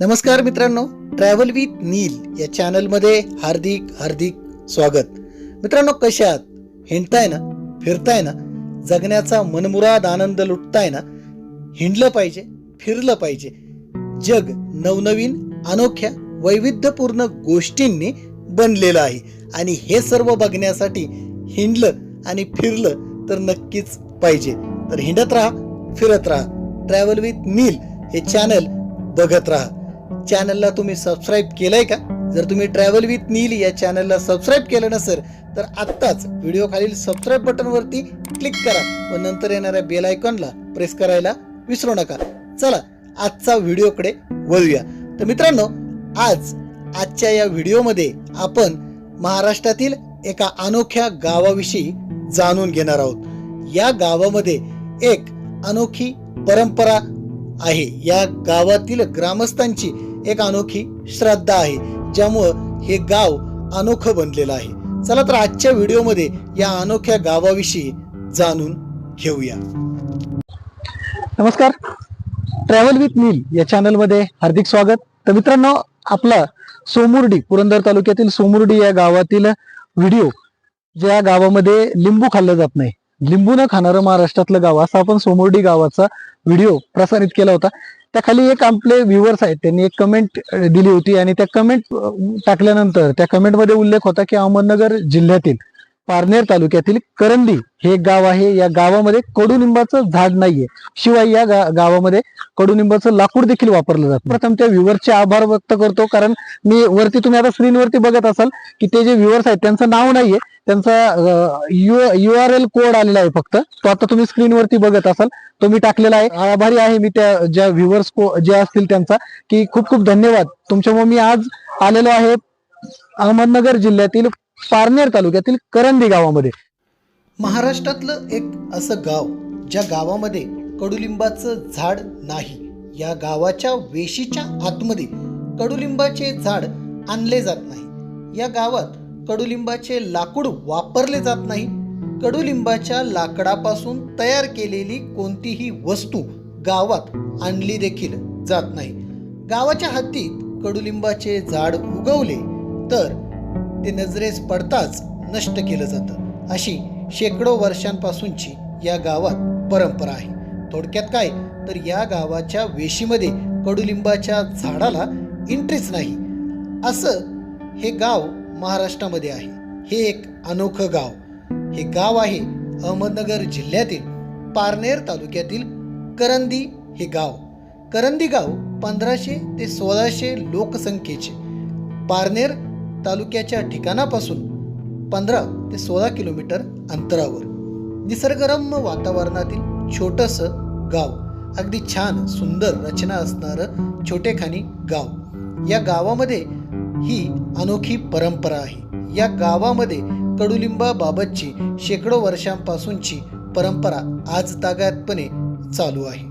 नमस्कार मित्रांनो travel with नील या चॅनलमध्ये हार्दिक हार्दिक स्वागत. मित्रांनो कशा आहात? हिंडताय ना? फिरताय ना? जगण्याचा मनमुराद आनंद लुटताय ना? हिंडलं पाहिजे फिरलं पाहिजे. जग नवनवीन अनोख्या वैविध्यपूर्ण गोष्टींनी बनलेलं आहे. आणि हे सर्व बघण्यासाठी हिंडलं आणि फिरलं तर नक्कीच पाहिजे. तर हिंडत राहा फिरत राहा. ट्रॅव्हल विथ नील हे चॅनल बघत राहा. चॅनलला तुम्ही सबस्क्राईब केलंय का? जर तुम्ही ट्रॅव्हल विथ नील या चॅनलला सबस्क्राईब केलं नसेल तर आत्ताच व्हिडिओ खालील सबस्क्राईब बटनवरती क्लिक करा व नंतर येणाऱ्या बेल आयकॉनला प्रेस करायला विसरू नका. चला आजचा व्हिडिओकडे वळूया. तर मित्रांनो आज आजच्या या व्हिडिओमध्ये आपण महाराष्ट्रातील एका अनोख्या गावाविषयी जाणून घेणार आहोत. या गावामध्ये एक अनोखी परंपरा आहे. या गावातील ग्रामस्थांची एक अनोखी श्रद्धा आहे ज्यामुळं हे गाव अनोखं बनलेलं आहे. चला तर आजच्या व्हिडिओमध्ये या अनोख्या गावाविषयी जाणून घेऊया. नमस्कार. ट्रॅव्हल विथ नील या चॅनलमध्ये हार्दिक स्वागत. तर मित्रांनो आपला सोमुर्डी पुरंदर तालुक्यातील सोमुर्डी या गावातील व्हिडिओ ज्या गावामध्ये लिंबू खाल्लं जात नाही. लिंबू न खाणारं महाराष्ट्रातलं गाव असा आपण सोमुर्डी गावाचा व्हिडिओ प्रसारित केला होता. त्या खाली एक आपले व्ह्युअर्स आहेत. त्यांनी एक कमेंट दिली होती आणि त्या कमेंट टाकल्यानंतर त्या कमेंटमध्ये उल्लेख होता की अहमदनगर जिल्ह्यातील पारनेर तालुक्यातील करंदी हे गाव आहे. या गावामध्ये कडुनिंबाचं झाड नाहीये. शिवाय या गा- गावामध्ये कडुनिंबाचं लाकूड देखील वापरलं जातं. प्रथम त्या व्ह्युअर्सचे आभार व्यक्त करतो कारण मी वरती तुम्ही आता स्क्रीनवरती बघत असाल की ते जे व्ह्युअर्स आहेत त्यांचं नाव नाहीये. त्यांचा यू आर एल कोड आलेला आहे फक्त. तो आता तुम्ही स्क्रीनवरती बघत असाल. तो मी टाकलेला आहे. आभारी आहे. मी त्या ज्या व्ह्युअर्स जे असतील त्यांचा की खूप खूप धन्यवाद. तुमच्यामुळे मी आज आलेलो आहे अहमदनगर जिल्ह्यातील पारनेर तालुक्यातील करंदी गावामध्ये. महाराष्ट्रातलं एक असं गाव ज्या गावामध्ये कडुलिंबाचं झाड नाही या गावाच्या वेशीच्या आतमध्ये कडुलिंबाचे झाड आणले जात नाही. या गावात कडुलिंबाचे लाकूड वापरले जात नाही. कडुलिंबाच्या लाकडापासून तयार केलेली कोणतीही वस्तू गावात आणली देखील जात नाही. गावाच्या हद्दीत कडुलिंबाचे झाड उगवले तर ते नजरेस पडताच नष्ट केलं जातं. अशी शेकडो वर्षांपासूनची या गावात परंपरा आहे. थोडक्यात काय? तर या गावाच्या वेशीमध्ये कडुलिंबाच्या झाडाला इंट्रीच नाही. असं हे गाव महाराष्ट्रामध्ये आहे. हे एक अनोखं गाव. हे गाव आहे अहमदनगर जिल्ह्यातील पारनेर तालुक्यातील करंदी हे गाव. करंदी गाव पंधराशे ते सोळाशे लोकसंख्येचे. पारनेर तालुक्याच्या ठिकाणापासून पंधरा ते सोळा किलोमीटर अंतरावर. निसर्गरम्य वातावरणातील छोटंसं गाव. अगदी छान सुंदर रचना असणारं छोटेखानी गाव. या गावामध्ये ही अनोखी परंपरा आहे. या गावामध्ये कडुलिंबाबाबतची शेकडो वर्षांपासूनची परंपरा आज तागायतपणे चालू आहे.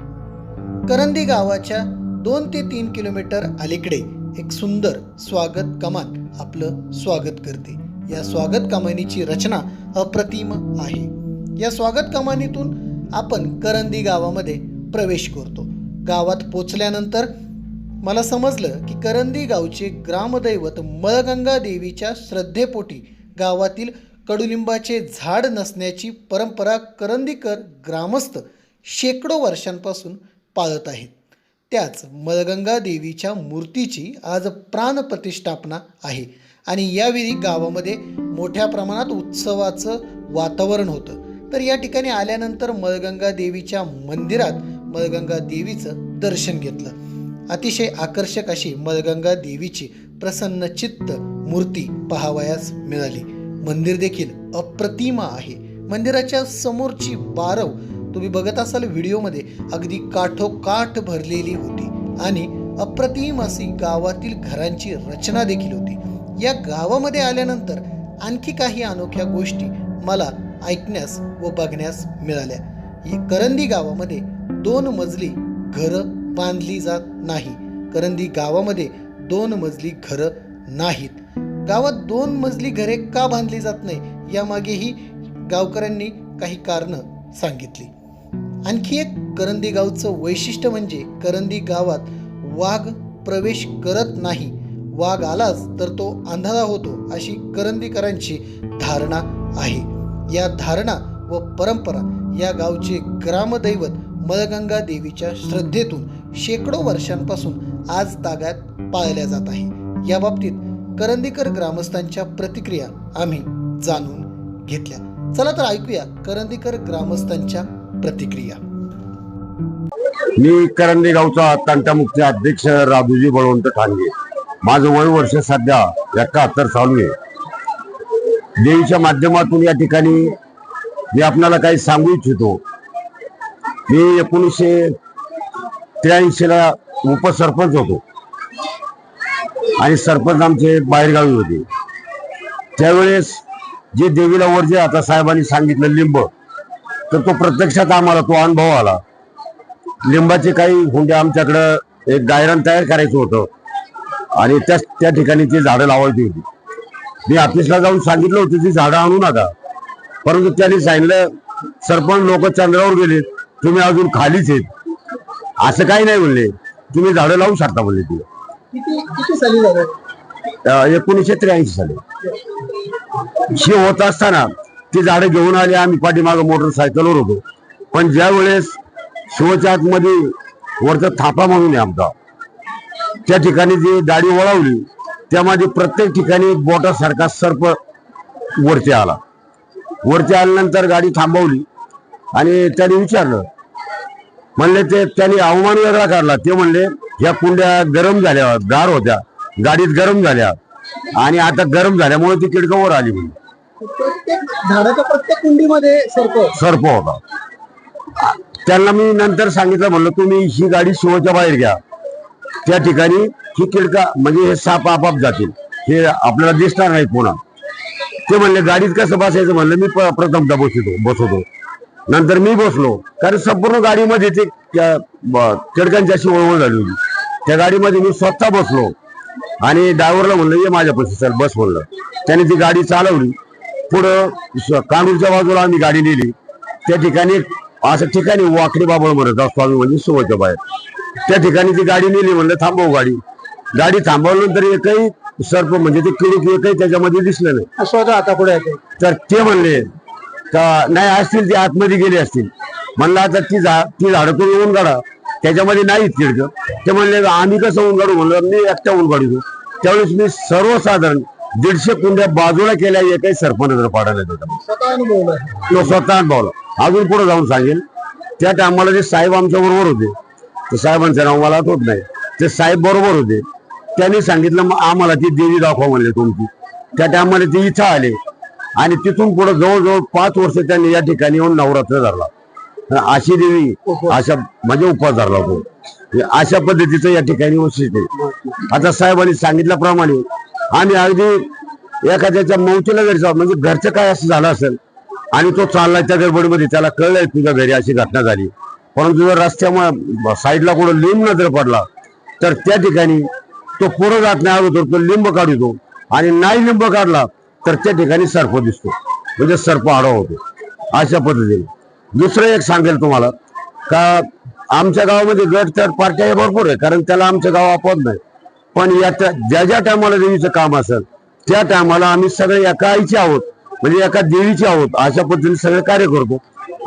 करंदी गावाच्या दोन ते तीन किलोमीटर अलीकडे एक सुंदर स्वागत कमान आपलं स्वागत करते. या स्वागत कमानीची रचना अप्रतिम आहे. या स्वागत कमानीतून आपण करंदी गावामध्ये प्रवेश करतो. गावात पोचल्यानंतर मला समजलं की करंदी गावचे ग्रामदैवत मळगंगा देवीच्या श्रद्धेपोटी गावातील कडुलिंबाचे झाड नसण्याची परंपरा करंदीकर ग्रामस्थ शेकडो वर्षांपासून पाळत आहेत. त्याच मळगंगा देवीच्या मूर्तीची आज प्राणप्रतिष्ठापना आहे आणि यावेळी गावामध्ये मोठ्या प्रमाणात उत्सवाचं वातावरण होतं. तर या ठिकाणी आल्यानंतर मळगंगा देवीच्या मंदिरात मळगंगा देवीचं दर्शन घेतलं. अतिशय आकर्षक अशी मळगंगा देवीची प्रसन्न चित्त मूर्ती पाहावयास मिळाली. मंदिर देखील अप्रतिमा आहे. मंदिराच्या समोरची बारव तुम्ही बघत असाल व्हिडिओमध्ये अगदी काठोकाठ भरलेली होती आणि अप्रतिम अशी गावातील घरांची रचना देखील होती. या गावामध्ये आल्यानंतर आणखी काही अनोख्या गोष्टी मला ऐकण्यास व बघण्यास मिळाल्या. करंदी गावामध्ये दोन मजली घरं बांधली जात नाही. करंदी गावामध्ये दोन मजली घरं नाहीत. गावात दोन मजली घरे का बांधली जात नाही यामागेही गावकऱ्यांनी काही कारणं सांगितली. आणखी एक करंदी गावचं वैशिष्ट्य म्हणजे करंदी गावात वाघ प्रवेश करत नाही. वाघ आलाच तर तो आंधळा होतो अशी करंदीकरांची धारणा आहे. या धारणा व परंपरा या गावचे ग्रामदैवत मळगंगा देवीच्या श्रद्धेतून शेकडो वर्षांपासून आज तागात पाळल्या जात आहे. या बाबतीत करंदीकर ग्रामस्थांच्या प्रतिक्रिया आम्ही जाणून घेतल्या. चला तर ऐकूया करंदीकर ग्रामस्थांच्या प्रतिक्रिया. मी करंदी गावचा तंटामुखचे अध्यक्ष राजूजी बळवंत ठाणगे. माझं वय वर्ष सध्या एकाहत्तर चालू आहे देवीच्या माध्यमातून या ठिकाणी मी आपणाला काही सांगू इच्छितो. मी एकोणीसशे त्र्याऐंशीला उपसरपंच होतो. आणि सरपंच आमचे बाहेरगावी होते. त्यावेळेस जे देवीला वर जे आता साहेबांनी सांगितलं लिंब तर तो प्रत्यक्षात आम्हाला तो अनुभव आला. लिंबाचे काही हुंडे आमच्याकडं एक डायरन तयार करायचं होतं. आणि त्या त्या ठिकाणी ती झाडं लावायची होती. मी ऑफिसला जाऊन सांगितलं होतं ती झाडं आणू नका. परंतु त्यांनी सांगितलं सरपंच लोक चंद्रावर गेले तुम्ही अजून खालीच आहेत. असं काही नाही म्हणले तुम्ही झाडं लावू शकता म्हणले ती. किती किती साली झालं? अं, एकोणीसशे त्र्याऐंशी साली. ही होत असताना ती झाडं घेऊन आली आम्ही पाठीमागं मोटरसायकलवर होतो. पण ज्या वेळेस शिवच्या आतमध्ये वरचा थापा म्हणून आहे आमचा त्या ठिकाणी जी गाडी वळवली त्यामध्ये प्रत्येक ठिकाणी बोटासारखा सर्प वरती आला. वरती आल्यानंतर गाडी थांबवली आणि त्याने विचारलं म्हणले ते त्यांनी अवमान वेगळा काढला. ते म्हणले ह्या कुंड्या गरम झाल्या गार होत्या. गाडीत गरम झाल्या. आणि आता गरम झाल्यामुळे ती किडकं वर आली म्हणजे प्रत्येक झाडाच्या प्रत्येक कुंडीमध्ये सर्प सर्प होता. त्यांना मी नंतर सांगितलं म्हणलं तुम्ही ही गाडी शिवच्या बाहेर घ्या. त्या ठिकाणी ही किडका म्हणजे हे साप आपाप जातील. हे आपल्याला दिसणार नाही पुन्हा. ते म्हणले गाडीत कसं बसायचं? म्हणलं मी प- प्रथमतः बसतो. बसवतो नंतर मी बसलो. कारण संपूर्ण गाडीमध्ये ते किडकांची अशी वळवळ झाली होती. त्या गाडीमध्ये मी स्वतः बसलो. आणि ड्रायव्हरला म्हणलं ये माझ्यापाशी चल बस म्हणलं. त्याने ती गाडी चालवली. पुढं कानूरच्या बाजूला आम्ही गाडी नेली. त्या ठिकाणी असं ठिकाणी वाकडी बाबळ म्हणत असतो आम्ही म्हणजे सोबतच्या बाहेर. त्या ठिकाणी ती गाडी नेली म्हणलं थांबव गाडी. गाडी थांबवल्यानंतर एकही सर्प म्हणजे ते किडीक एकही त्याच्यामध्ये दिसलं नाही. स्वतः हातापुढे येते तर ते म्हणले का नाही असतील ते आतमध्ये गेले असतील. म्हणलं आता ती झा ती झाडं तुम्ही ऊन काढा. त्याच्यामध्ये नाहीत किडकं ते म्हणले आम्ही कसं ऊन काढू? म्हणलं मी एकटा ऊन काढतो त्यावेळेस मी सर्वसाधारण दीडशे कुंड्या बाजूला केल्या एकही सर्प नजर पाडायला त्याच्यामध्ये स्वतः अनुभवलं तो स्वतः अनुभवला अजून पुढे जाऊन सांगेल. त्या टायमाला जे साहेब आमच्या बरोबर होते. ते साहेबांचं नाव मला आठवत नाही. ते साहेब बरोबर होते. त्यांनी सांगितलं मग आम्हाला ती देवी दाखवा म्हणले तुमची. त्या टायमाला ते इथं आले. आणि तिथून पुढे जवळजवळ पाच वर्ष त्यांनी या ठिकाणी येऊन नवरात्र धरला. अशी देवी अशा म्हणजे उपवास धरला होतो. अशा पद्धतीचं या ठिकाणी वैशिष्ट्य आता साहेबांनी सांगितल्याप्रमाणे आम्ही अगदी एखाद्याच्या मौतीला जरी जाऊ म्हणजे घरचं काय असं झालं असेल आणि तो चाललाय त्या गडबडीमध्ये त्याला कळलंय तुझ्या घरी अशी घटना झाली. परंतु जर रस्त्यामुळे साईडला कुठं लिंब नजर पडला तर त्या ठिकाणी तो पुढं जात नाही अगोदर तो लिंब काढतो आणि नाही लिंब काढला तर त्या ठिकाणी सर्प दिसतो. म्हणजे सर्प आडवा होतो. अशा पद्धतीने. दुसरं एक सांगेल तुम्हाला का आमच्या गावामध्ये गट तर पार्ट्या भरपूर आहे कारण त्याला आमचं गाव आपत नाही पण या त्या- ज्या ज्या टायमाला देवीचं काम असेल त्या टायमाला आम्ही सगळे एका आईचे आहोत म्हणजे एका देवीचे आहोत अशा पद्धतीने सगळे कार्य करतो.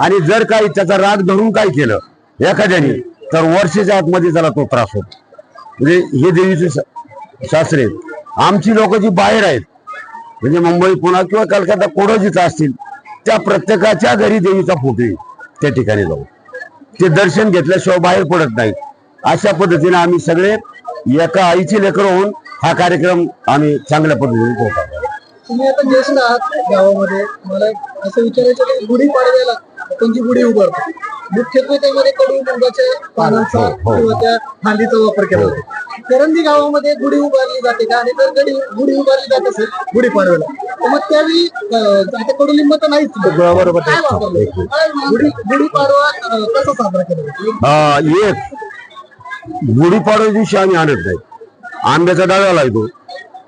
आणि जर काही त्याचा राग धरून काय केलं एखाद्याने तर वर्षाच्या आतमध्ये त्याला तो त्रास होतो. म्हणजे हे देवीचे शास्त्रे आहेत. आमची लोक जी बाहेर आहेत म्हणजे मुंबई पुणा किंवा कलकत्ता कुठं जिथं असतील त्या प्रत्येकाच्या घरी देवीचा फोटो येईल त्या ठिकाणी जाऊ ते दर्शन घेतल्याशिवाय बाहेर पडत नाहीत. अशा पद्धतीने आम्ही सगळे एका आईची लेकर होऊन हा कार्यक्रम आम्ही चांगल्या पद्धतीने पोहोचतो तुम्ही आता ज्येष्ठ आहात गावामध्ये. मला असं विचारायचं की गुढी पाडव्याला त्यांची गुढी उभारतो मुख्यत्वे त्यामध्ये कडू लिंबाच्या पानांचा हो, हो. किंवा त्या फांदीचा वापर केला जातो. करंदी गावामध्ये गुढी उभारली जाते का? आणि जर गडी गुढी उभारली जात असेल गुढी पाडव्याला तर मग त्यावेळी अं, आता कडुलिंब तर नाहीच बरोबर काय वापरलं? गुढी गुढी पाडवा अं, कसा साजरा केला जातो? हा, एक गुढीपाडव्या दिवशी आम्ही आणत नाही. आंब्याचा डाळा येतो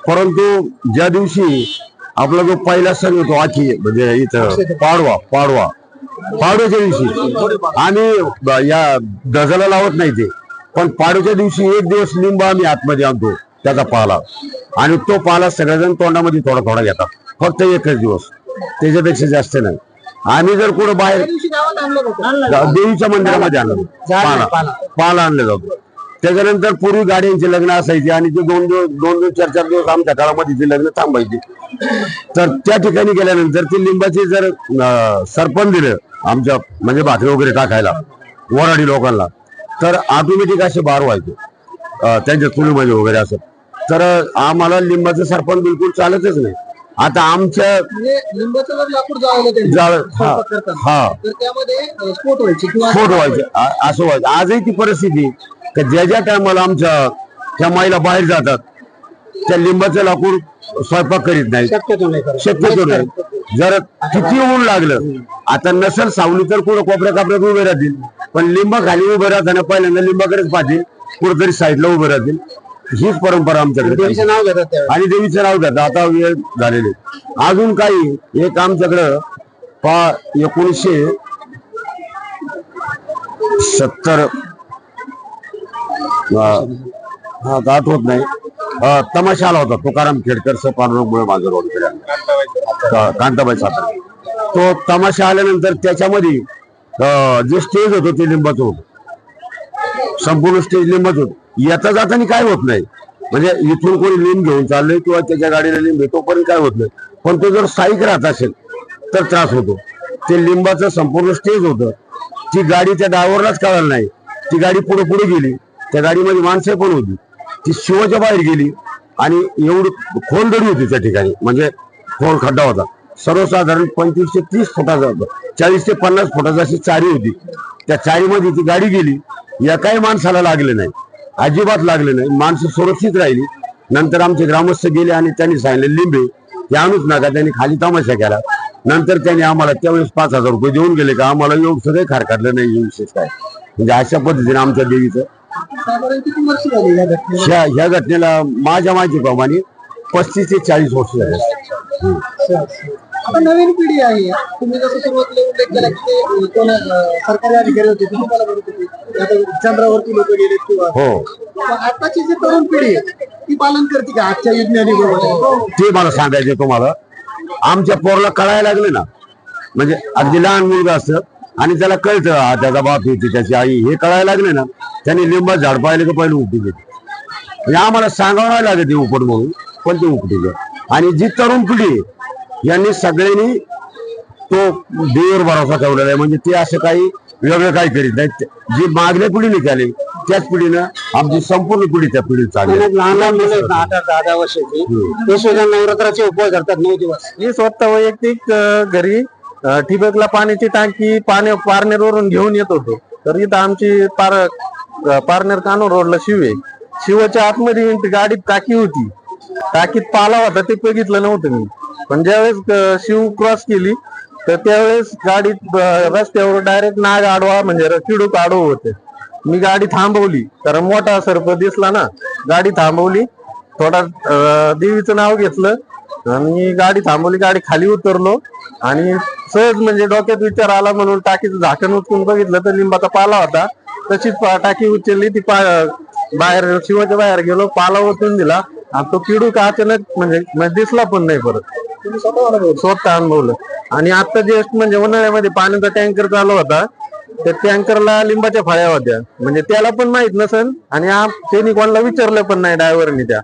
परंतु ज्या दिवशी आपला जो पहिला सण येतो आखी म्हणजे इथं पाडवा पाडवा. पाडव्याच्या दिवशी. आम्ही ब- या डझाला लावत नाही ते. पण पाडूच्या दिवशी एक दिवस लिंब आम्ही आतमध्ये आणतो त्याचा पाला. आणि तो पाला सगळेजण तोंडामध्ये थोडा थोडा घेतात. फक्त एकच दिवस. त्याच्यापेक्षा जास्त नाही. आम्ही जर कुठं बाहेर देवीच्या मंदिरामध्ये आणलं पाला. पाला. आणला जातो. त्याच्यानंतर पूर्वी गाड्यांची लग्न असायची आणि ते दोन दिवस दोन दिवस चार चार दिवस आमच्या काळामध्ये ती लग्न थांबायची. तर त्या ठिकाणी गेल्यानंतर ती लिंबाची जर सरपण दिलं आमच्या म्हणजे भाकरी वगैरे टाकायला वराडी लोकांना तर ऑटोमॅटिक असे बार व्हायचे. त्यांच्या चुलीमध्ये वगैरे असं. तर आम्हाला लिंबाचं सरपण बिलकुल चालतच नाही. आता आमच्या म्हणजे लिंबाचं जर लाकूड जाळलं हा हा. त्यामध्ये स्फोट व्हायचे स्फोट असं व्हायचं. आजही ती परिस्थिती की ज्या ज्या टायमाला आमच्या त्या महिला बाहेर जातात त्या लिंबाचं लाकूड स्वयंपाक करीत नाही शक्यतो नाही. शक्यतो नाही जर किती ऊन लागलं. आता नसल सावली तर कुठं कोपऱ्या कापऱ्यात उभे राहतील. पण लिंबा खाली उभे राहताना पहिल्यांदा लिंबाकडेच पाहतील. कुठेतरी साईडला उभे राहतील. हीच परंपरा आमच्याकडे नाव घेतात आणि देवीचं नाव घेतात आता वेळ झालेले अजून काही एक आमच्याकडं पा एकोणीसशे सत्तर. हा आठवत नाही. तमाशा आला होता. तुकाराम खेडकर सर पांडुरंगमुळे माझं कांताबाई सातारे. तो तमाशा आल्यानंतर त्याच्यामध्ये जे स्टेज होतो ते लिंबाचं संपूर्ण स्टेज लिंबाच होत येता जाताना काय होत नाही. म्हणजे इथून कोणी लिंब घेऊन चाललंय किंवा त्याच्या गाडीला लिंब आहे तोपर्यंत काय होत नाही. पण तो जर स्थायिक राहत असेल तर त्रास होतो. ते लिंबाचं संपूर्ण स्टेज होतं. ती गाडी त्या ड्रायव्हरलाच कळालं नाही. ती गाडी पुढे पुढे गेली. त्या गाडीमध्ये माणसं पण होती. ती शिवाच्या बाहेर गेली. आणि एवढी खोल दडी होती त्या ठिकाणी. म्हणजे खोल खड्डा होता. सर्वसाधारण पंचवीस ते तीस फुटाचा चाळीस ते पन्नास फुटाची अशी चारी होती. त्या चारीमध्ये ती गाडी गेली. एकाही माणसाला लागले नाही. अजिबात लागले नाही. माणसं सुरक्षित राहिली. नंतर आमचे ग्रामस्थ गेले आणि त्यांनी सांगितले लिंबे ते आणूच नका. त्यांनी खाली तमाशा केला. नंतर त्यांनी आम्हाला त्यावेळेस पाच हजार रुपये देऊन गेले का? आम्हाला योग सगळे खारकाटलं नाही. विशेष काय? म्हणजे अशा पद्धतीने आमच्या देवीचं. या ह्या घटनेला माझ्या माहितीप्रमाणे पस्तीस ते चाळीस वर्ष झाले. आता नवीन पिढी आहे. तुम्ही जसं सुरुवातीला उल्लेख केला की ते कोण सरकारी अधिकारी होते ते तुम्हाला म्हणत होते आता चंद्रावरती लोक गेले किंवा हो. पण आताची जी तरुण पिढी आहे ती पालन करते का आजच्या विज्ञानी बरोबर ते मला सांगायचे तुम्हाला. आमच्या पोरला कळायला लागले ना. म्हणजे अगदी लहान मुलगा असतं आणि त्याला कळतं त्याचा बाप येते त्याची आई हे कळायला लागले ना त्यांनी लिंबा झाड पाहिले का पहिले उपटी घेते आम्हाला सांगावं लागत ते उपट म्हणून. पण ते उपटी आणि जी तरुण पिढी यांनी सगळ्यांनी तो देवर भरोसा ठेवलेला आहे. म्हणजे ते असं काही वेगळं काही करीत नाही. जी मागल्या पिढीने केली त्याच पिढीनं आमची संपूर्ण पिढी त्या पिढीत चालली आहे. लहान लहान मुलं आहेत ना आठ आठ दहा दहा वर्षाची ते सुद्धा नवरात्राचे उपवास करतात नऊ दिवस. मी स्वतः वैयक्तिक अ, घरी अ, ठिबकला पाण्याची टाकी पाणी पारनेर वरून घेऊन येत होतो. तर इथं आमची पार अ, पारनेर कानूर रोडला शिव आहे. शिवाच्या आतमध्ये ती गाडीत टाकी होती. टाकीत पाला होता ते बघितलं नव्हतं मी. पण ज्यावेळेस शिव क्रॉस केली तर त्यावेळेस गाडीत रस्त्यावर डायरेक्ट नाग आडवा म्हणजे र- किडूक आडव होते. मी गाडी थांबवली कारण मोठा सर्प दिसला ना गाडी थांबवली. थोडा देवीचं नाव घेतलं आणि गाडी थांबवली गाडी खाली उतरलो. आणि सहज म्हणजे डोक्यात विचार आला म्हणून टाकीचं झाकण उचलून बघितलं तर लिंबाचा पाला होता. तशीच टाकी उचलली ती पा बाहेर शिवाच्या बाहेर गेलो पाला ओतून दिला. आणि तो किडूक अचानक म्हणजे म्हणजे दिसला पण नाही परत. स्वतः अनुभव स्वतः अनुभवलं. आणि आता जस्ट म्हणजे उन्हाळ्यामध्ये पाण्याचा टँकर चालू होता त्या टँकरला लिंबाच्या फळ्या होत्या. म्हणजे त्याला पण माहीत नसन आणि त्यांनी कोणाला विचारलं पण नाही ड्रायव्हरनी त्या.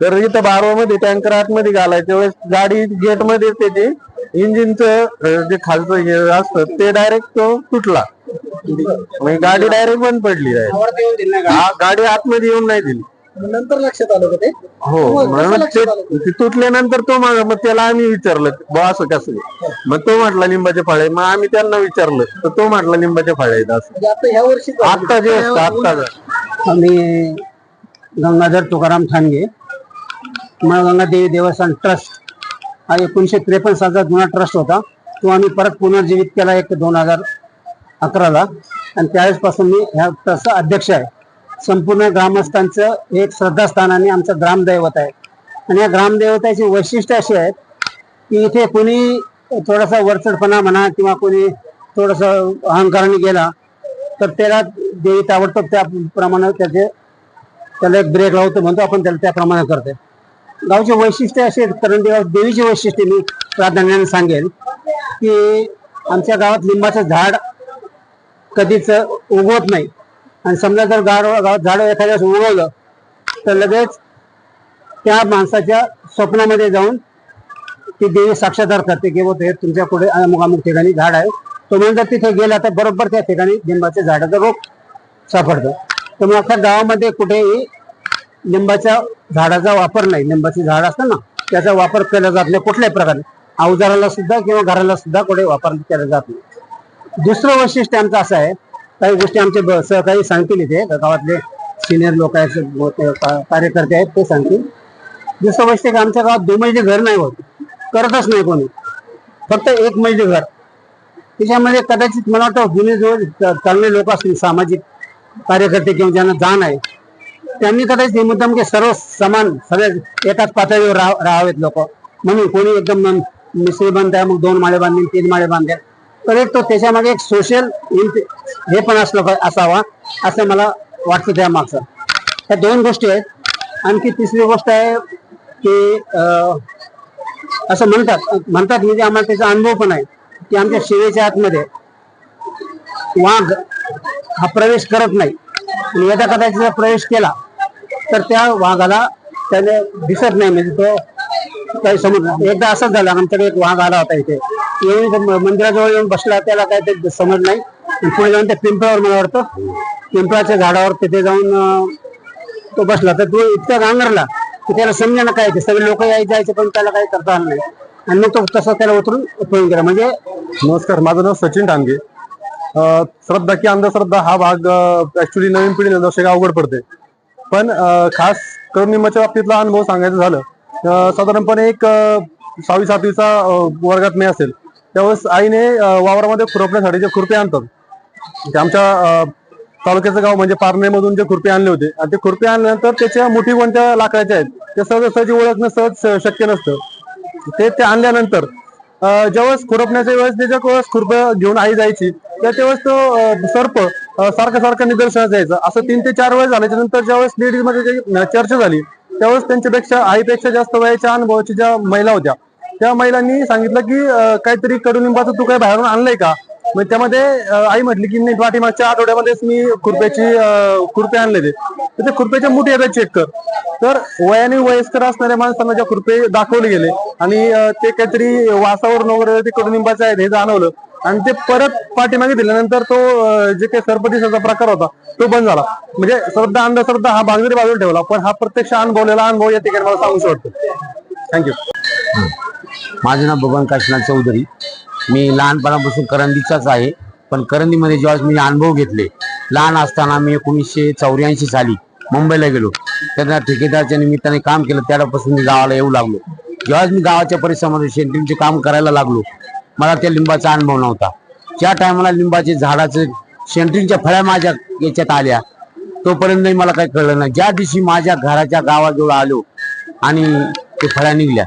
तर इथं बारवामध्ये टँकर आतमध्ये घालायच्या वेळेस गाडी गेटमध्ये त्याचे इंजिनचं जे खालचं हे असतं ते डायरेक्ट तो तुटला. म्हणजे गाडी डायरेक्ट बंद पडली येऊन दिलं नाही हा, गाडी आतमध्ये येऊन नाही दिली. नंतर लक्षात आलं का ते? हो मग कसं म्हणून लक्षात ते आलं? ते? तुटल्यानंतर तो मग मग त्याला आम्ही विचारलं बा असं कसं? मग तो म्हटला लिंबाचे फळे. मग आम्ही त्यांना विचारलं तर तो म्हटला लिंबाचे फळे आहेत असं. म्हणजे आता ह्या वर्षी आत्ता जे आत्ता मी गंगाधर तुकाराम ठाणगे गंगा देवी देवस्थान ट्रस्ट हा एकोणीसशे त्रेपन्न सालचा जुना ट्रस्ट होता. तो आम्ही परत पुनर्जीवित केला एक दोन हजार अकराला. आणि त्यावेळेसपासून मी ह्या ट्रस्टचा अध्यक्ष आहे. संपूर्ण ग्रामस्थांचं एक श्रद्धास्थान आणि आमचं ग्रामदैवत आहे. आणि या ग्रामदैवताची वैशिष्ट्य अशी आहेत की इथे कोणी थोडासा वरचडपणा म्हणा किंवा कोणी थोडस अहंकाराने गेला तर त्याला देवी ताबडतोब त्याप्रमाणे त्याचे त्याला एक ब्रेक लावतो म्हणतो. आपण त्याला त्याप्रमाणे करते गावचे वैशिष्ट्य असे आहेत, करंदी देवीचे वैशिष्ट्य मी प्राधान्याने सांगेल की आमच्या गावात लिंबाचं झाड कधीच उगवत नाही. आणि समजा जर गाड गावात झाड एखाद्या उगवलं तर लगेच त्या माणसाच्या स्वप्नामध्ये जाऊन ती देवी साक्षात्कार करते की बुवा हे तुमच्यापुढे अमुक अमुक ठिकाणी झाड आहे. तो म्हणजे जर तिथे गेला तर बरोबर त्या ठिकाणी लिंबाच्या झाडाचा रोग सापडतो. त्यामुळे आता गावामध्ये कुठेही लिंबाच्या झाडाचा वापर नाही. लिंबाचे झाड असतं ना त्याचा वापर केला जात नाही कुठल्याही प्रकारे. अवजाराला सुद्धा किंवा घराला सुद्धा कुठे वापर केला जात नाही. दुसरं वैशिष्ट्य आमचं असं आहे. काही गोष्टी आमचे सहकारी सांगतील इथे. गावातले सिनियर लोक आहेत ते कार्यकर्ते आहेत ते सांगतील. दुसरं वैशिष्ट्य आमच्या गावात दुमजली घर नाही होत. करतच नाही कोणी. फक्त एक मजली घर. त्याच्यामध्ये कदाचित मला वाटतं जुने जो चांगले लोक असतील सामाजिक कार्यकर्ते किंवा ज्यांना जाण आहे त्यांनी कदाचित हे मुद्दाम की सर्व समान सगळे एकाच पातळीवर राहावेत लोक. म्हणून कोणी एकदम मन- मिसळी बांधताय मग दोन माळे बांधतील तीन माळे बांधतात तर एक तो त्याच्यामध्ये एक सोशल हे पण असलं असावा असं मला वाटतं त्या मागचं ह्या दोन गोष्टी आहेत. आणखी तिसरी गोष्ट आहे की अं, असं म्हणतात म्हणतात म्हणजे आम्हाला त्याचा अनुभव पण आहे की आमच्या शिवेच्या आतमध्ये वाघ हा प्रवेश करत नाही. आणि यदा कदाचित जर प्रवेश केला तर त्या वाघाला त्याने दिसत नाही. म्हणजे तो काही समज एकदा असंच झालं आमच्याकडे एक वाघ आला होता इथे. येऊन मंदिराजवळ येऊन बसला त्याला काय ते समज नाही पुढे जाऊन त्या पिंपळावर मला वाटतं पिंपळाच्या झाडावर तिथे जाऊन तो बसला. तर तो इतका गांगरला की त्याला समजा काय ते सगळे लोक यायचे जायचे पण त्याला काही करता आलं नाही. आणि मग तो तसा त्याला उतरून उपयोग केला. म्हणजे नमस्कार माझं नाव सचिन डांगे श्रद्धा की अंधश्रद्धा हा भाग ऍक्च्युली नवीन पिढीला जसे अवघड पडते पण खास करुणिमाच्या बाबतीतला अनुभव सांगायचं झालं साधारणपणे एक सहावी सातवीचा वर्गात मी असेल. त्यावेळेस आईने वावरामध्ये खुरपण्यासाठी जे खुरपे आणतात. ते आमच्या तालुक्याचं गाव म्हणजे पारनेमधून जे खुरपे आणले होते. आणि ते खुरपे आणल्यानंतर त्याच्या मुठी कोणत्या लाकडाच्या आहेत ते सहज सहजी ओळखणं सहज शक्य नसतं. ते ते आणल्यानंतर ज्यावेळेस खुरपण्याच्या वेळेस त्याच्या वेळेस खुरप्या घेऊन आई जायची त्या त्यावेळेस तो सर्प सारखं सारखं निदर्शनात जायचं असं तीन ते चार वेळेस झाल्याच्यानंतर ज्यावेळेस लेडीजमध्ये जी चर्चा झाली त्यावेळेस त्यांच्यापेक्षा आईपेक्षा जास्त वयाच्या अनुभवाच्या ज्या महिला होत्या त्या महिलांनी सांगितलं की अं, काहीतरी कडुलिंबाचं तू काही बाहेरून आणलंय का? मग त्यामध्ये अं, आई म्हटली की नाही पाठीमागच्या आठवड्यामध्येच मी खुरप्याची अं, खुरपे आणले ते. तर ते खुरप्याच्या मुठी आता चेक कर. तर वयाने वयस्कर असणाऱ्या माणसांना ज्या खुरपे दाखवले गेले आणि अं, ते काहीतरी वासावरून वगैरे ते कडुलिंबाचं आहे हे जाणवलं. आणि ते परत पाठीमागे दिल्यानंतर तो अं, जे काही सर्पदिशाचा प्रकार होता तो बंद झाला. म्हणजे श्रद्धा अंधश्रद्धा हा बांगडी बाजूला ठेवला पण हा प्रत्यक्ष अनुभवलेला अनुभव या ठिकाणी मला सांगू वाटतो थँक्यू माझं नाव बबन काशीनाथ चौधरी. मी लहानपणापासून करंदीचाच आहे. पण करंदीमध्ये जेव्हा मी अनुभव घेतले लहान असताना मी एकोणीसशे चौऱ्याऐंशी साली मुंबईला गेलो. त्यांना ठेकेदारच्या निमित्ताने काम केलं त्यापासून मी गावाला येऊ लागलो. जेव्हाच मी गावाच्या परिसरामध्ये शेंटिंगचे काम करायला लागलो मला त्या लिंबाचा अनुभव नव्हता. ज्या टायमाला लिंबाचे झाडाचे शेंट्रिंगच्या फळ्या माझ्या याच्यात आल्या तोपर्यंतही मला काही कळलं नाही. ज्या दिवशी माझ्या घराच्या गावाजवळ आलो आणि ते फळ्या निघल्या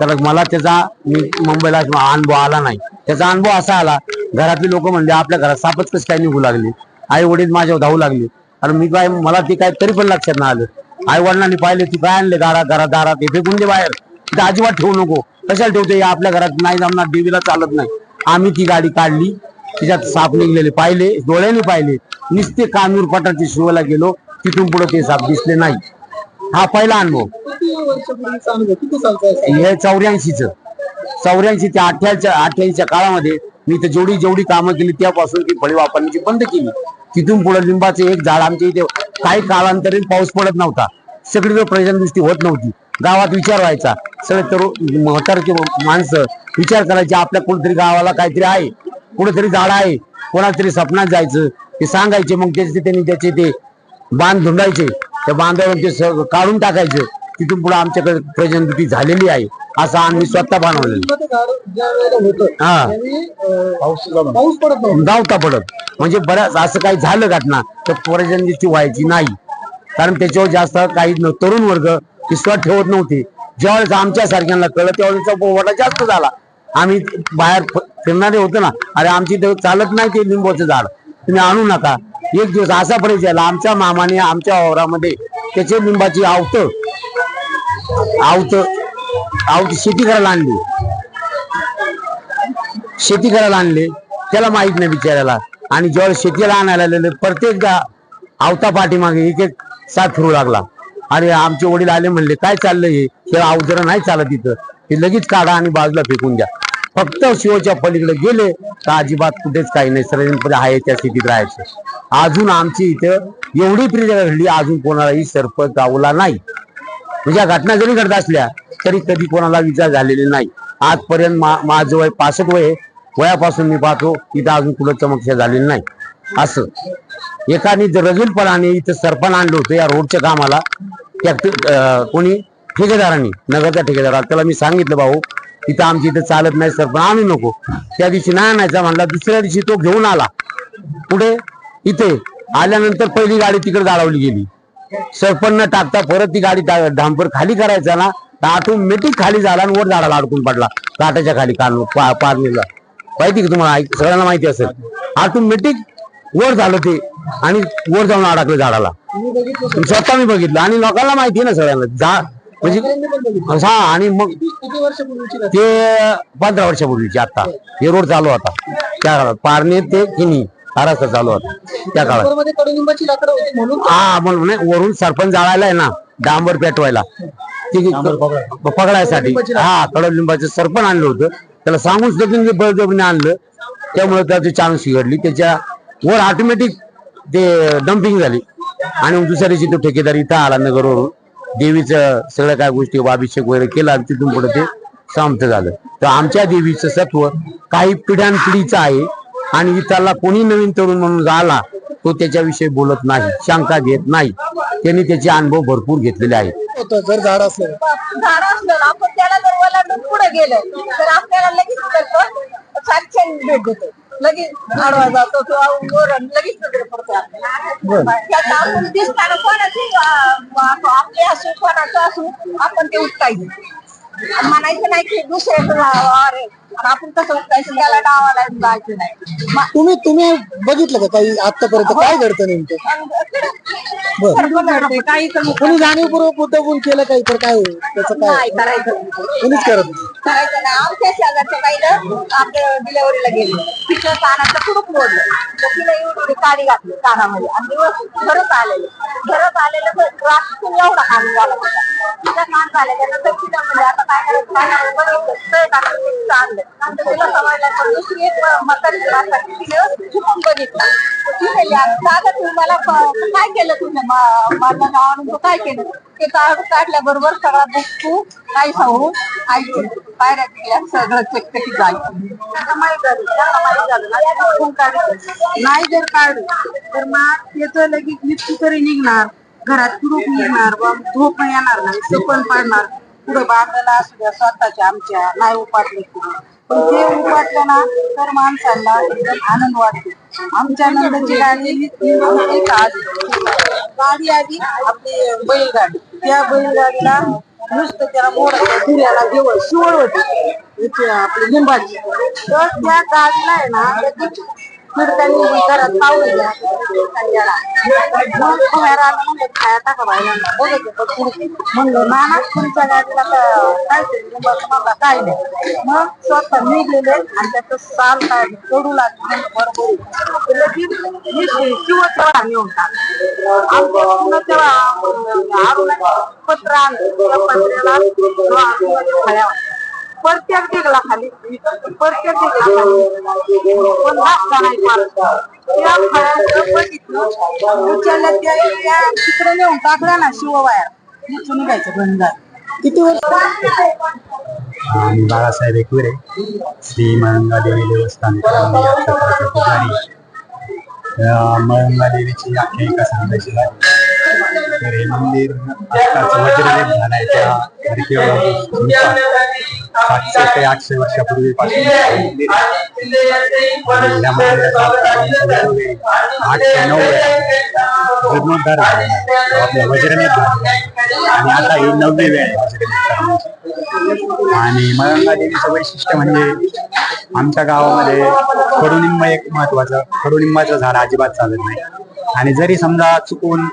तर मला त्याचा मी मुंबईला अनुभव आला नाही. त्याचा अनुभव असा आला घरातली लोक म्हणले आपल्या घरात सापच कसं काय निघू लागले? आई वडील माझ्यावर धावू लागले. कारण मी काय मला ते काय तरी पण लक्षात नाही आलं. आई वडिलांनी पाहिले ती काय आणले दारात घरात दारात हे फेकून दे बाहेर. तिथे अजिबात ठेवू नको. कशाला ठेवते? आपल्या घरात नाही जमणार देवीला चालत नाही. आम्ही ती गाडी काढली तिच्यात साप निघलेले पाहिले डोळ्याने पाहिले. नुसते कानूर पटाची शिवायला गेलो तिथून पुढे ते साप दिसले नाही. हा पहिला अनुभव. हे चौऱ्याऐंशीच. चौऱ्याऐंशी ते अठ्ठ्याच्या अठ्ठ्याऐंशीच्या काळामध्ये मी तर जेवढी जेवढी कामं केली त्यापासून ती फळी वापरण्याची बंद केली. तिथून पुढे लिंबाचे एक झाड आमच्या इथे काही कालांतरीत पाऊस पडत नव्हता. सगळीकडे पर्यटन दृष्टी होत नव्हती. गावात विचार व्हायचा. सगळे तरुण म्हातारचे माणसं विचार करायचे आपल्या कुठेतरी गावाला काहीतरी आहे. कुठेतरी झाड आहे. कोणातरी सपनात जायचं. ते सांगायचे मग त्याचे त्यांनी त्याचे ते बांध धुंडायचे. त्या बांधावरून ते स- काढून टाकायचं. तिथून पुढे आमच्याकडे प्रजनदुती झालेली आहे. असं आम्ही स्वतः बनवलेलं हा. पाऊस पडत पडत. म्हणजे बऱ्याच असं काही झालं घटना तर प्रजनदुती व्हायची नाही. कारण त्याच्यावर जास्त काही न- तरुण वर्ग विश्वास ठेवत नव्हते. ज्यावेळेस आमच्या सारख्यांना कळलं त्यावेळेस पोवाडा जास्त झाला. आम्ही बाहेर फिरणारे होतो ना. अरे आमची चालत नाही ते लिंबूचं झाड. तुम्ही आणू नका. एक दिवस असा परिचय आला आमच्या मामाने आमच्या वावरामध्ये त्याचे लिंबाची आवत आवत आवत शेती करायला आणली. शेती करायला आणले. त्याला माहीत नाही बिचारायला आणि जेव्हा शेतीला आणायला आलेले प्रत्येक आवता पाठीमागे एक एक साथ फिरू लागला. अरे आमचे वडील आले म्हणले काय चाललंय हे? हे नाही चालत तिथं हे लगेच काढा आणि बाजूला फेकून द्या. फक्त शिवच्या पलीकडे गेले तर अजिबात कुठेच काही नाही. सर्वपणे आहे त्या स्थितीत राहायचं. अजून आमची इथं एवढी प्रिय घडली अजून कोणालाही सर्प गावला नाही. म्हणजे घटना जरी घडत असल्या तरी कधी कोणाला विचार झालेले नाही. आजपर्यंत मा- माझं वय पासष्ट वय वयापासून मी पाहतो इथं अजून कुठं चमकशा झालेली नाही. असं. एकाने रजूलपणाने इथं सरपण आणलं होतं या रोडच्या कामाला त्या अं, कोणी ठेकेदारांनी नगरच्या ठेकेदाराला. त्याला मी सांगितलं भाऊ तिथं आमची इथं चालत नाही सर पण आणू नको. त्या दिवशी नाही आणायचा म्हणला दुसऱ्या दिवशी तो घेऊन आला. पुढे? इथे. आल्यानंतर पहिली गाडी तिकडे गाडवली गेली. सरपण न टाकता परत ती गाडी डा- डांपर खाली करायचा ना आठून ऑटोमॅटिक खाली झाला आणि वर झाडाला अडकून पडला. काटाच्या खाली कान पा- माहिती का तुम्हाला? सगळ्यांना माहिती असेल. ऑटोमॅटिक वर झालं ते आणि वर जाऊन अडकलं झाडाला. स्वतः मी बघितलं. आणि लोकांना माहिती ना सगळ्यांना झाड म्हणजे हा आणि मग किती वर्षापूर्वीची घटना? ते पंधरा वर्षापूर्वीचे आता. हे रोड चालू होता. त्या काळात पारणे ते किनी हा रस्ता चालू होता. त्या काळात. मध्ये कडुलिंबाची लाकडं होती म्हणून हा म्हणून नाही, वरून सरपंच जाळायला आहे ना डांबर पेटवायला. ते पकडायसाठी. हा कडलिंबाचं सरपण आणलं होतं. त्याला सांगून सुद्धा त्यांनी बळजबरीने आणलं. त्यामुळे त्याची चान्स घडली त्याच्या वर ऑटोमॅटिक ते डम्पिंग झाली. आणि दुसऱ्या दिवशी तो ठेकेदार इथं आला नगरवरून. देवीचं सगळ्या काय गोष्टी अभिषेक वगैरे केला आणि तिथून पुढे ते समाप्त झालं. तर आमच्या देवीचं सत्व काही पिढ्यानपिढीचं आहे आणि इथला कोणी नवीन तरुण म्हणून आला तो त्याच्याविषयी बोलत नाही शंका घेत नाही. त्यांनी त्याचे अनुभव भरपूर घेतलेले आहेत. होतं जर झाड असलं. झाड असलं ना आपण त्याला जर ओलांडून पुढे गेलं तर आपल्याला लगेच लगेच आडवा जातो किंवा लगेच नजर पडतो आपल्याला. त्याचं आपण दिसताना कोणाची आपले असू कोणाचं असू आपण ते आणि म्हणायचं नाही की आणि आपण कसं उठकायचं त्याला डावाला जायचं नाही. मा- तुम्ही तुम्ही बघितलं का काही आतापर्यंत काय घडतं नेमकं? काही कमी कोणी जाणीवपूर्वक उद्योगून केलं काही तर काय होईल? त्याचं काय? नाही करायचं कोणीच करत नाही. करायचं नाही. आमच्या शेजारच्या बाईनं आपल्या डिलेवरीला गेली. तिचं कानाचं मोडलं. तर तिला एवढी काडी घातली कानामध्ये. आणि दिवस घरच आलेले. घरच आलेलं तर रात्रीतून एवढा कान झाला होता. तिचा कान तिला म्हणजे आता काय करायचं बघितलं. तर दुसरी एक म्हातारी झुकून बघितलं दादा मला काय केलं तुम्ही मा- माझ्या नावानं काय केलं ते काढून काढल्याबरोबर सगळा तू काय सांगू ऐकून पायऱ्या गेल्या सगळं चकचकीत जायचं माहीत झालं नाही जर काढलं तर मग त्याचं लगेच मृत्यू तरी निघणार. घरात कुरूप निघणार व झोप येणार नाही सपन पडणार. पुढे बांधायला असू द्या स्वतःच्या आमच्या नाही उपाटले पण ते उपाटलं ना तर माणसाला एकदम आनंद वाटतो. आमच्या नंदची गाडी एक आली. गाडी आली आपली बैलगाडी. त्या बैलगाडीला नुसतं त्याला मोडायचं फिरायला जेवळ शिवळ होती. आपली लिंबाची. तर त्या गाडीला आहे ना लगेच घरात पावलं म्हणलं टाका म्हणलं नाना तुमच्या गाडीला काय काय नाही. मग स्वतः निघलेले आणि त्याचं साल काय कडू लागलं. बरोबर तर लगेच निघले शिवच नेऊन आमच्या तेव्हा पत्र आणलं त्या पत्र्याला प्रत्येक दिगला खाली प्रत्येक दिगला खाली पण धाकटा नाही पाडत. त्या फळाचं बघितलं विचारलं त्या तिकडे नेऊन टाकला ना शिवबाहेर तिथून घ्यायचं बंद किती वर्ष बाळासाहेब एकविरे श्री मळंगा देवी देवस्थान पुजारी मळंगा देवीची आख्यायिका सांगायची झाली तर हे मंदिर आत्ताच वज्रलेप झालाय त्या सातशे ते आठशे वर्षापूर्वीपासून मंदिर या मंदिराचा वेळोवेळी आठ ते नऊ वेळा जीर्णोद्धार झालेला आहे. आपल्या वज्रलेप झालेला आणि आता ही नववी वेळ आहे वज्रलेप आणि मळंगा देवीचं वैशिष्ट्य म्हणजे आमच्या गावामध्ये कडुलिंब एक महत्वाचं कडुनिंबाचं झाड अजिबात चालत नाही. आणि जरी समजा चुकून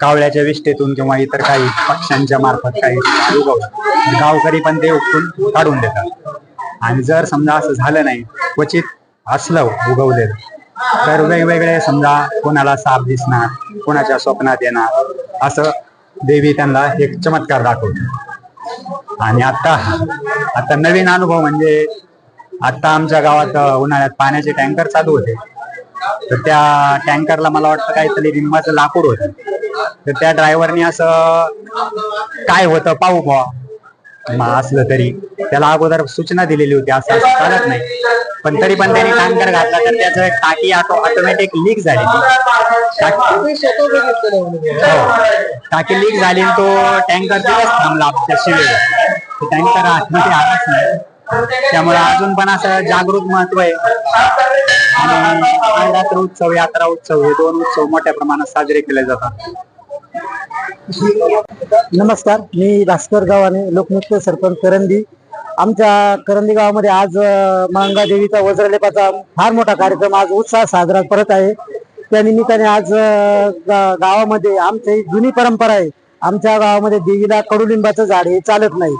कावळ्याच्या विष्ठेतून किंवा इतर काही पक्ष्यांच्या मार्फत काही उगवलं गावकरी पण ते उपटून काढून देतात. आणि जर समजा असं झालं नाही क्वचित असलं उगवलेलं तर वेगवेगळे समजा कोणाला साप दिसणार कोणाच्या स्वप्नात येणार असं देवी त्यांना एक चमत्कार दाखवते. आणि आता आता नवीन अनुभव म्हणजे आता आमच्या गावात उन्हाळ्यात पाण्याचे टँकर चालू होते. तर त्या टँकरला मला वाटतं काहीतरी लिंबाचं लाकूड होतं. तर त्या ड्रायव्हरनी असं काय होतं पाहू बुवा. मग असलं तरी. त्याला अगोदर सूचना दिलेली होती असं असं चालत नाही. पण तरी पण त्यांनी टँकर घातला तर त्याचं एक टाकी ऑटोमॅटिक लीक झाली टाकी हो. लीक झाली तो टँकर तिथेच थांबला त्या शिवेला टँकर आतमध्ये आलाच नाही. त्यामुळे अजून पण असं जागृत महत्त्व आहे. आणि उत्सव यात्रा उत्सव हे दोन उत्सव मोठ्या प्रमाणात साजरे केले जातात. नमस्कार मी भास्कर गावाने लोकनृत्य सरपंच करंदी. आमच्या करंदी गावामध्ये आज मांगा मंगा देवीचा वज्रलेपाचा फार मोठा कार्यक्रम आज उत्साह साजरा करत आहे. त्या निमित्ताने आज गावामध्ये आमची जुनी परंपरा आहे. आमच्या गावामध्ये देवीला कडुलिंबाचं झाड हे चालत नाही.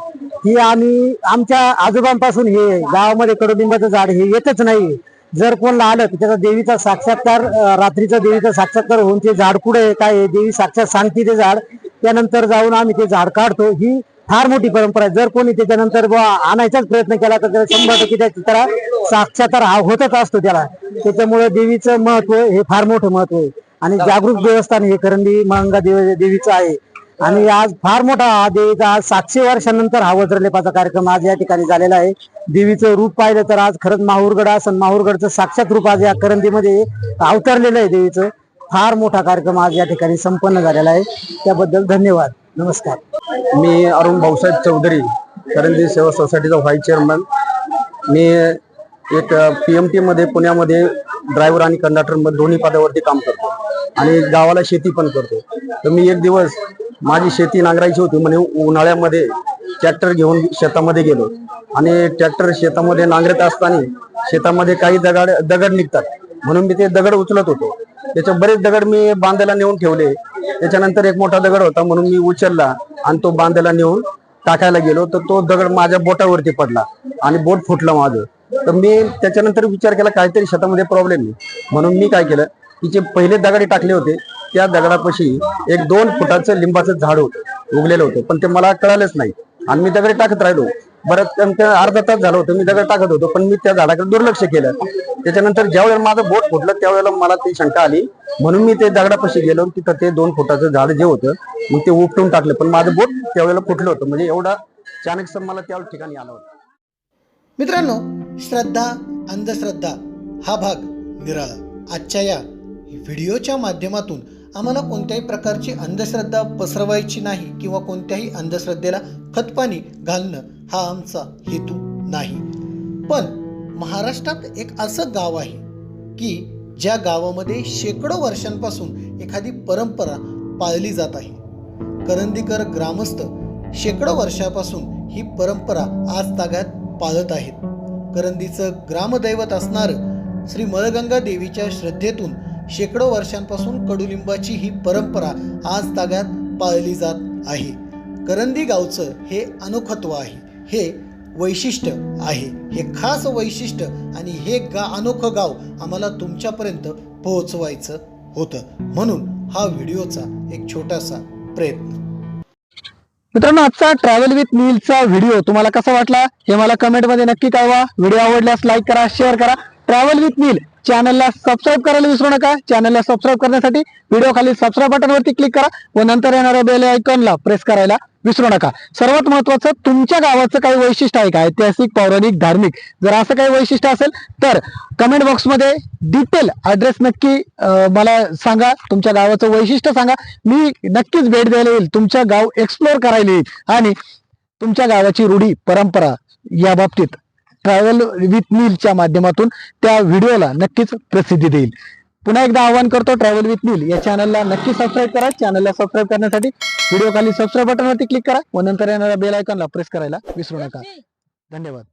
ही आम्ही आमच्या आजोबांपासून हे गावामध्ये कडुलिंबाचं झाड हे येतच नाही जर कोणला आलं तर त्याचा देवीचा साक्षात्कार रात्रीचा देवीचा साक्षात्कार होऊन ते झाड कुठे आहे, काय देवी साक्षात सांगते ते झाड त्यानंतर जाऊन आम्ही ते झाड काढतो. ही फार मोठी परंपरा आहे. जर कोणी त्याच्यानंतर आणायचाच प्रयत्न केला तर त्याला शंभर टक्के त्या त्याला साक्षात्कार हा होतच असतो त्याला. त्याच्यामुळे देवीचं महत्त्व हे फार मोठं महत्त्व आहे. आणि जागरूक देवस्थान हे करंदी मंगा देव देवीचं आहे. आणि आज फार मोठा हा देवीचा आज सातशे वर्षानंतर हा वज्रलेपाचा कार्यक्रम आज या ठिकाणी झालेला आहे. देवीचं रूप पाहिलं तर आज खरंच माहूरगड असं माहूरगडचं साक्षात रूप आज या करंदीमध्ये अवतरलेलं आहे देवीचं. फार मोठा कार्यक्रम आज या ठिकाणी संपन्न झालेला आहे. त्याबद्दल धन्यवाद. नमस्कार. मी अरुण भाऊसाहेब चौधरी करंदी सेवा सोसायटीचा व्हाईस चेअरमॅन. मी एक पी एम टीमध्ये पुण्यामध्ये ड्रायव्हर आणि कंडक्टरमध्ये दोन्ही पदावरती काम करतो. आणि गावाला शेती पण करतो. तर मी एक दिवस माझी शेती नांगरायची होती म्हणे उन्हाळ्यामध्ये ट्रॅक्टर घेऊन शेतामध्ये गेलो. आणि ट्रॅक्टर शेतामध्ये नांगरत असताना शेतामध्ये काही दगड दगड निघतात. म्हणून मी ते दगड उचलत होतो. त्याचे बरेच दगड मी बांधायला नेऊन ठेवले. त्याच्यानंतर एक मोठा दगड होता म्हणून मी उचलला आणि तो बांधायला नेऊन टाकायला गेलो. तर तो दगड माझ्या बोटावरती पडला आणि बोट फुटलं माझं. तर मी त्याच्यानंतर विचार केला काहीतरी शेतामध्ये प्रॉब्लेम आहे. म्हणून मी काय केलं की जे पहिले दगडे टाकले होते. त्या दगडापाशी एक दोन फुटाचं लिंबाचं झाड होतं उगलेलं होतं. पण ते मला कळालंच नाही. आणि मी दगड टाकत राहिलो. बरं अर्धा तास झालं होतं मी दगड टाकत होतो पण मी त्या झाडाकडे दुर्लक्ष केलं. त्याच्यानंतर ज्यावेळेला माझं बोट फुटलं त्यावेळेला मला ती शंका आली. म्हणून मी ते दगडापाशी गेलो तिथं ते दोन फुटाचं झाड जे होतं मग ते उपटून टाकलं. पण माझं बोट त्यावेळेला फुटलं होतं. म्हणजे एवढा अचानक मला त्या ठिकाणी आलं होतं. मित्रांनो श्रद्धा अंधश्रद्धा हा भाग निराळा. आजच्या या व्हिडिओच्या माध्यमातून आम्हाला कोणत्याही प्रकारची अंधश्रद्धा पसरवायची नाही किंवा कोणत्याही अंधश्रद्धेला खतपाणी घालणं हा आमचा हेतू नाही. पण महाराष्ट्रात एक असं गाव आहे की ज्या गावामध्ये शेकडो वर्षांपासून एखादी परंपरा पाळली जात आहे. करंदीकर ग्रामस्थ शेकडो वर्षापासून ही परंपरा आज तागात पाळत आहेत. करंदीचं ग्रामदैवत असणारं श्री मळगंगा देवीच्या श्रद्धेतून शेकडो वर्षांपासून कडुलिंबाची ही परंपरा आज तागात पाळली जात आहे. करंदी गावचं हे अनोखत्व आहे. हे वैशिष्ट्य आहे. हे खास वैशिष्ट्य आणि हे गा अनोखं गाव आम्हाला तुमच्यापर्यंत पोहोचवायचं होतं. म्हणून हा व्हिडिओचा एक छोटासा प्रयत्न. मित्रांनो आजचा ट्रॅव्हल विथ नीलचा व्हिडिओ तुम्हाला कसा वाटला? हे मला कमेंटमध्ये नक्की कळवा. व्हिडिओ आवडल्यास लाईक करा शेअर करा. ट्रॅव्हल विथ नील चॅनलला सबस्क्राईब करायला विसरू नका. चॅनलला सबस्क्राईब करण्यासाठी व्हिडिओ खाली सबस्क्राईब बटनवरती क्लिक करा व नंतर येणाऱ्या बेल आयकॉनला प्रेस करायला विसरू नका. सर्वात महत्वाचं तुमच्या गावाचं काही वैशिष्ट्य आहे का? ऐतिहासिक पौराणिक धार्मिक? जर असं काही वैशिष्ट्य असेल तर कमेंट बॉक्समध्ये डिटेल ऍड्रेस नक्की मला सांगा. तुमच्या गावाचं वैशिष्ट्य सांगा. मी नक्कीच भेट द्यायला येईल. तुमच्या गाव एक्सप्लोअर करायला येईल. आणि तुमच्या गावाची रूढी परंपरा या बाबतीत ट्रॅव्हल विथ नीलच्या माध्यमातून त्या व्हिडिओला नक्कीच प्रसिद्धी देईल. पुन्हा एकदा आवाहन करतो ट्रॅव्हल विथ नील या चॅनलला नक्की सबस्क्राईब करा. चॅनलला सबस्क्राईब करण्यासाठी व्हिडिओ खाली सबस्क्राईब बटनवरती क्लिक करा व नंतर येणाऱ्या बेल आयकॉनला प्रेस करायला विसरू नका. धन्यवाद.